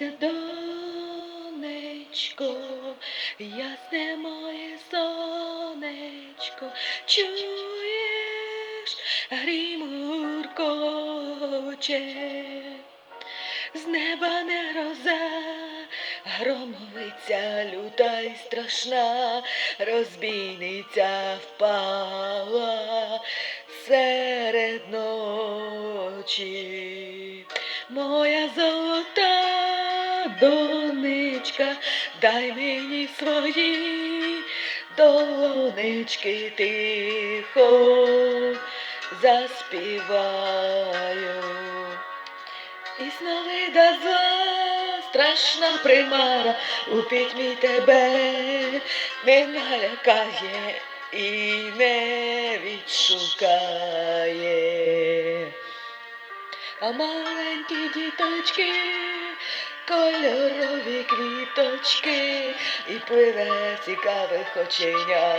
Сміється донечко, ясне моє сонечко, чуєш, грім гуркоче, з неба не гроза, громовиця люта й страшна, розбійниця впала серед ночі. Моя золота донечка, дай мені свої донечки тихо заспіваю. І сновида страшна примара у пітьмі тебе не налякає і не відшукає. А маленькі діточки, кольорові квіточки, і пливе цікавих оченят.